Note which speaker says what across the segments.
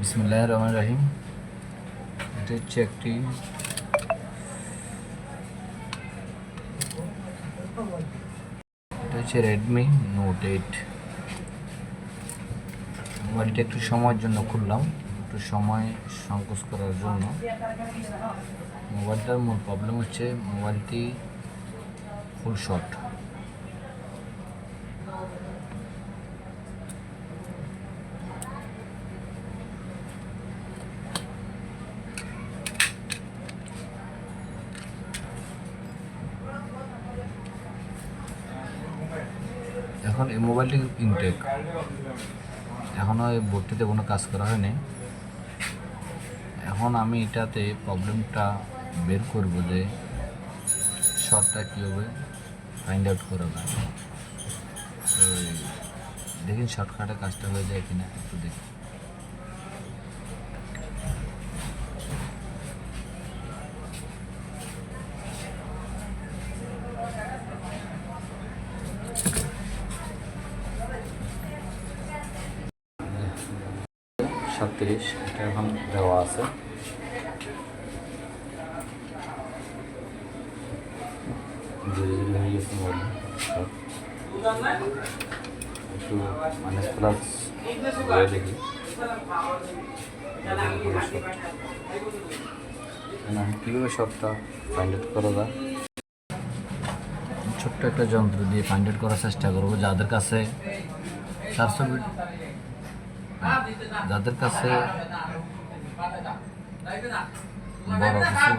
Speaker 1: বিসমুল্লাহ রহমান রাহিম এটা হচ্ছে একটি এটা হচ্ছে রেডমি নোট এইট মোবাইলটা একটু সময়ের জন্য খুললাম, একটু সময় সংকোচ করার জন্য। মোবাইলটার মূল প্রবলেম হচ্ছে মোবাইলটি ফুল শট এখন এই মোবাইলটি ইনটেক এখনও এই বোর্ডটিতে কোনো কাজ করা হয়নি। এখন আমি এটাতে প্রবলেমটা বের করব যে শর্টটা কীভাবে ফাইন্ড আউট করা যায় তো দেখি শর্টকাটে কাজটা হয়ে যায় কিনা, একটু দেখি। সাতত্রিশ এটা এখন দেওয়া আছে ধীরে ধীরে হয়ে গেছে মোবাইল একটু মাইনাস প্লাস ধরে দেখি না কীভাবে শটটা ফাইন্ড আউট করা যায় ছোট্ট একটা যন্ত্র দিয়ে ফাইন্ড আউট করার চেষ্টা করব যাদের কাছে চারশো বিট যাদের কাছে বড় কিছু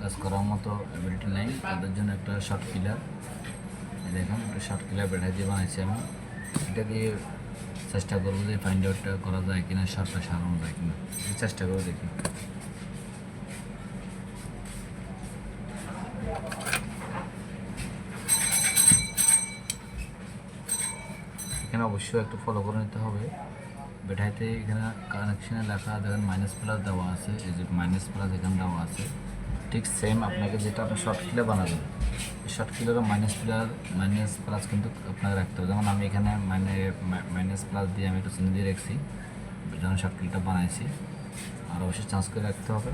Speaker 1: কাজ করার মতো অ্যাবিলিটি নেই, তাদের জন্য একটা শর্ট কিলার দেখুন, একটা শর্ট কিলার বেড়া দিয়ে বানাইছি আমি, এটা দিয়ে চেষ্টা করব যে ফাইন্ড আউটটা করা যায় কিনা শর্টটা সারানো যায় কিনা। চেষ্টা করে দেখি। এখানে অবশ্যই একটু ফলো করে নিতে হবে। বেটাইতে এখানে কানেকশানে লেখা দেখেন মাইনাস প্লাস দেওয়া আছে, এই যে মাইনাস প্লাস এখানে দেওয়া আছে। ঠিক সেম আপনাকে যেটা আপনি শর্ট কিলে বানাবেন শর্ট কিলেরও মাইনাস প্লাস মাইনাস প্লাস কিন্তু আপনাকে রাখতে হবে। যেমন আমি এখানে মানে মাইনাস প্লাস দিয়ে আমি একটু চিনি দিয়ে রাখছি, যখন শর্ট কিলটা বানাইছি, আর অবশ্যই চান্স করে রাখতে হবে।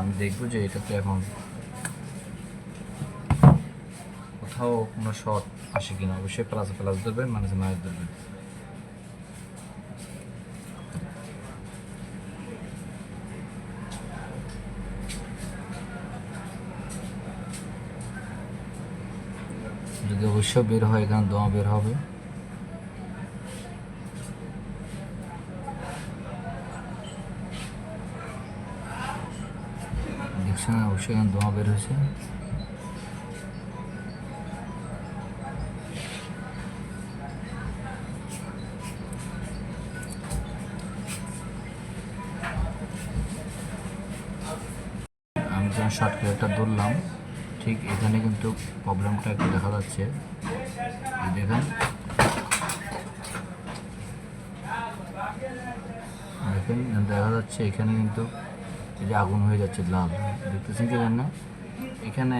Speaker 1: আমি দেখব যে এটাতে এখন কোথাও কোনো শর্ট আসে কিনা, অবশ্যই প্লাস প্লাস ধরবেন মাইনাসে মাইনাস ধরবেন। যদি অবশ্যই বের হয়, এখানে দোয়া বের হবে। দেখছেন, অবশ্যই এখানে দোয়া বের হয়েছে। শর্ট ক্লিয়ারটা ধরলাম ঠিক এখানে কিন্তু প্রবলেমটা একটু দেখা যাচ্ছে। দেখেন। দেখেন, দেখা যাচ্ছে এখানে কিন্তু এই যে আগুন হয়ে যাচ্ছে লাল দেখতেছেন কি জানেন না? এখানে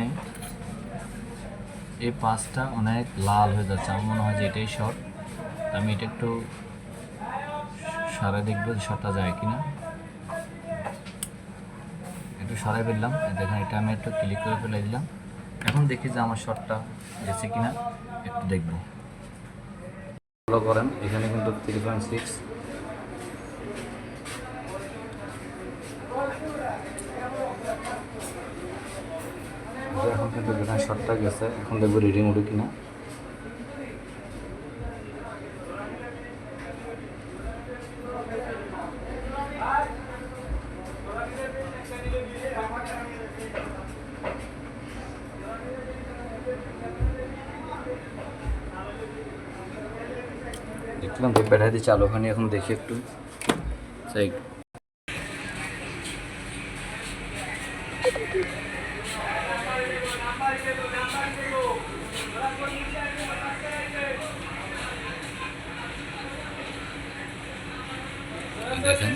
Speaker 1: এই পাঁচটা অনেক লাল হয়ে যাচ্ছে। আমার মনে হয় যে এটাই শর্ট। আমি এটা একটু সারা দেখব শর্টটা যায় কিনা। একটু সরাই ফেললাম দেখেন এটা আমি একটু ক্লিক করে ফেলে দিলাম। এখন দেখি যে আমার শটটা গেছে কিনা, একটু দেখব। ফলো করেন, এখানে কিন্তু থ্রি পয়েন্ট সিক্স এখন কিন্তু শটটা গেছে, এখন দেখব রিডিং উঠে কিনা। দেখলাম যে ব্যাটারি দিয়ে চালু হয়নি এখন দেখি একটু সেই দেখেন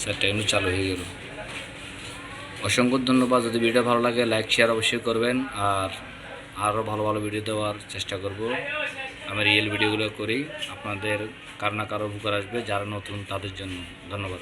Speaker 1: চারটা এমনি চালু হয়ে গেল অসংখ্য ধন্যবাদ। যদি ভিডিও ভালো লাগে লাইক শেয়ার অবশ্যই করবেন। আর আরও ভালো ভালো ভিডিও দেওয়ার চেষ্টা করব। আমি রিয়েল ভিডিওগুলো করি। আপনাদের কার না কারও উপকার আসবে, যারা নতুন তাদের জন্য। ধন্যবাদ।